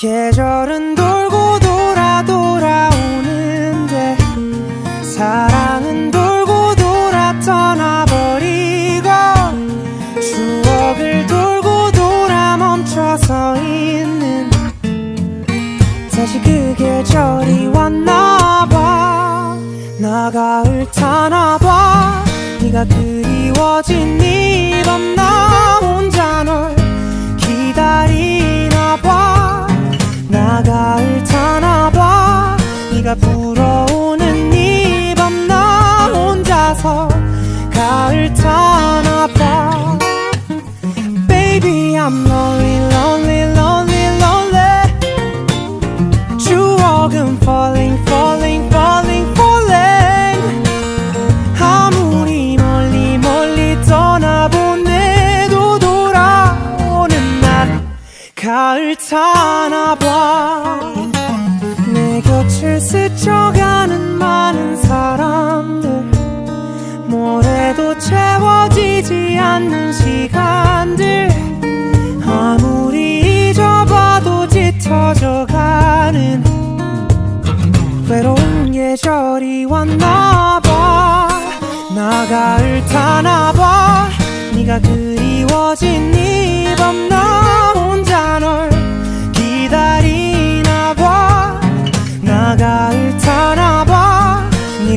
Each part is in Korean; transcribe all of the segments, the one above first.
계절은 돌고 돌아 돌아오는데 사랑은 돌고 돌아 떠나버리고 추억을 돌고 돌아 멈춰서 있는 다시 그 계절이 왔나봐. 나 가을 타나봐. 네가 그리워진 이밤 나 혼자 나 가을 타나봐. 네가 불어오는 이 밤 나 혼자서 가을 타나봐. 내 곁을 스쳐가는 많은 사람들 모래도 채워지지 않는 시간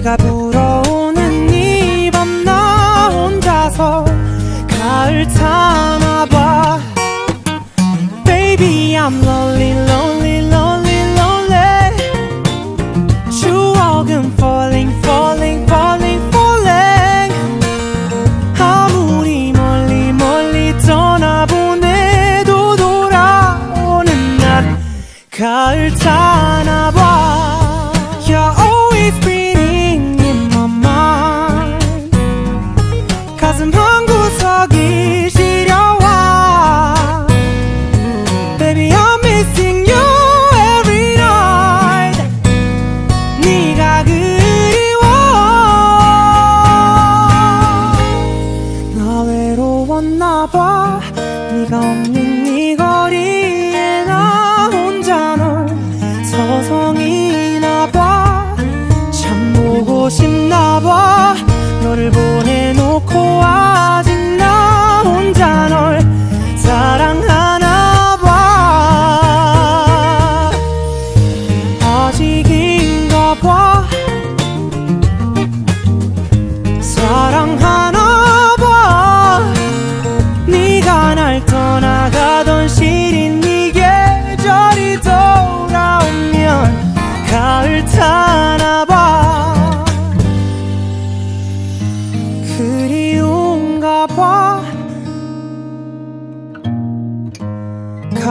타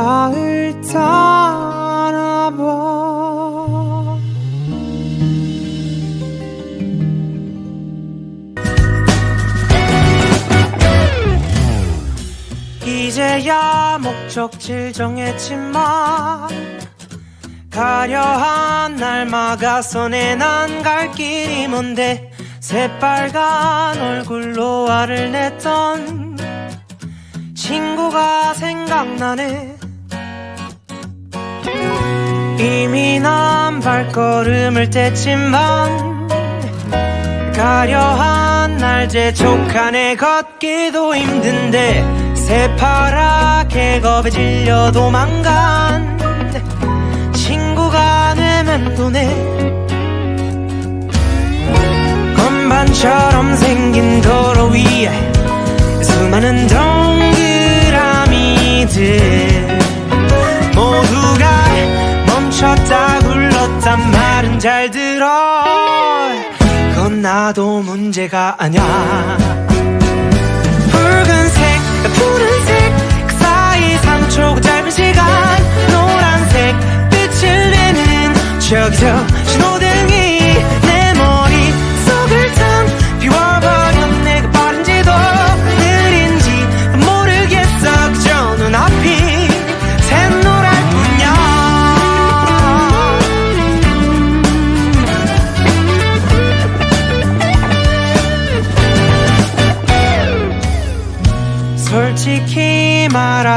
가을 타나 봐. 이제야 목적지 정했지만 가려한 날 막아서 내난 갈 길이 뭔데 새빨간 얼굴로 화를 냈던 친구가 생각나네 이미 난 발걸음을 뗐지만 가려한 날 재촉하네 걷기도 힘든데 새파랗게 겁에 질려 도망간. 친구가 되면 도네. 건반처럼 생긴 도로 위에 수많은 동그라미들 멈췄다 굴렀단 말은 잘 들어. 그건 나도 문제가 아냐 붉은색 푸른색 그 사이 3초 짧은 시간. 노란색 빛을 내는 저기서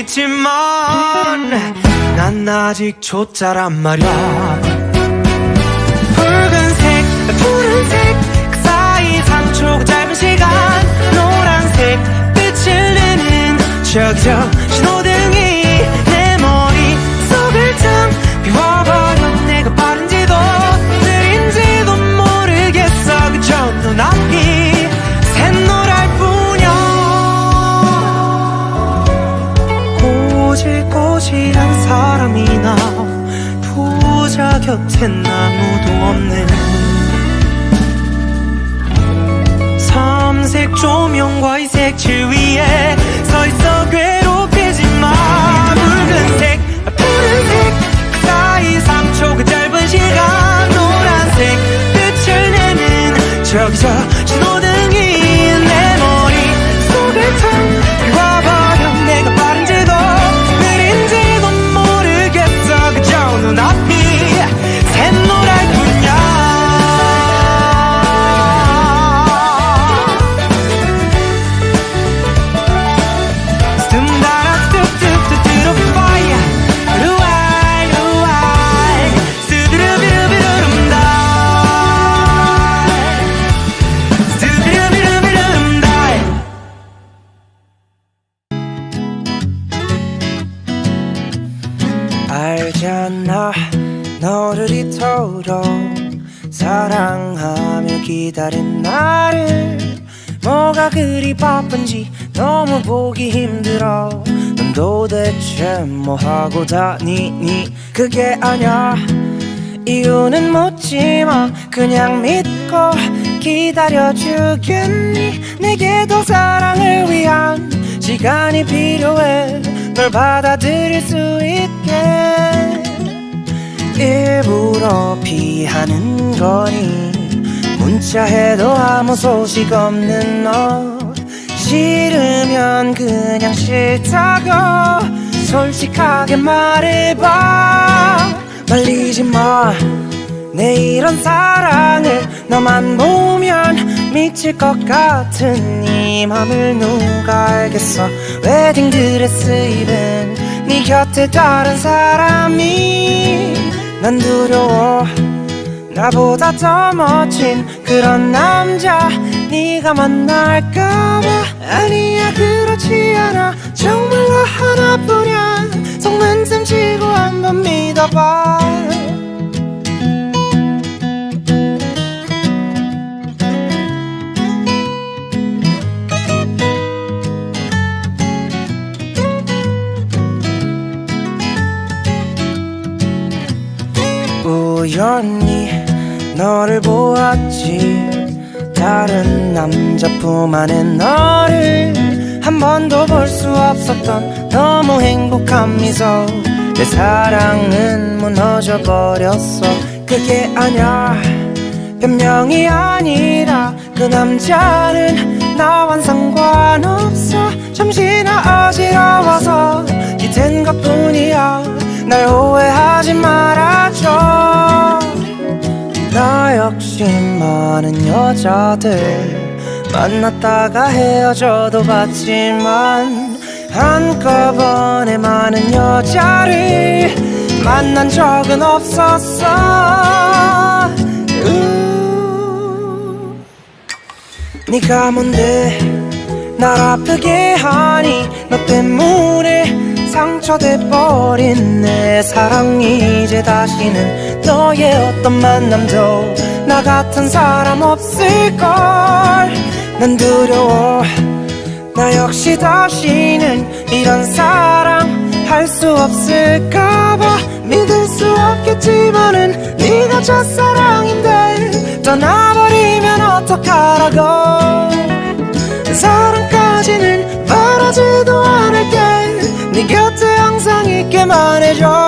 있지만 난 아직 초짜란 말야. 붉은색 푸른색 그 사이 3초 짧은 시간 노란색 빛을 내는 저저 신호등 부자 곁엔 아무도 없는 삼색 조명과 이 색칠 위에 서 있어 괴롭히지 마. 붉은색 푸른색 그 사이 3초 그 짧은 시간 노란색 빛을 내는 저기서 알잖아. 너를 이토록 사랑하며 기다린 나를. 뭐가 그리 바쁜지 너무 보기 힘들어. 넌 도대체 뭐 하고 다니니? 그게 아냐 이유는 묻지마. 그냥 믿고 기다려주겠니? 내게도 사랑을 위한 시간이 필요해 널 받아들일 수 있게 일부러 피하는 거니 문자해도 아무 소식 없는 너 싫으면 그냥 싫다고 솔직하게 말해봐. 말리지 마 내 이런 사랑을 너만 보면 미칠 것 같은 네 맘을 누가 알겠어? 웨딩드레스 입은 네 곁에 다른 사람이 난 두려워. 나보다 더 멋진 그런 남자 네가 만날까봐. 아니야 그렇지 않아. 정말로 하나뿐이야. 셈 치고 한번 믿어봐 너를 보았지. 다른 남자 품 안에 너를 한 번도 볼 수 없었던 너무 행복한 미소. 내 사랑은 무너져 버렸어. 그게 아냐 변명이 아니라 그 남자는 나와 상관없어. 잠시나 어지러워서 기댄 것뿐이야. 날 오해하지 말 많은 여자들 만났다가 헤어져도 봤지만 한꺼번에 많은 여자를 만난 적은 없었어. 우. 네가 뭔데 날 아프게 하니? 너 때문에 상처돼 버린 내 사랑이 이제 다시는 너의 어떤 만남도 나 같은 사람 없을걸. 난 두려워. 나 역시 다시는 이런 사랑 할수 없을까봐 믿을 수 없겠지만은 네가 첫사랑인데 떠나버리면 어떡하라고. 사랑까지는 바라지도 않을게. 있게 말해줘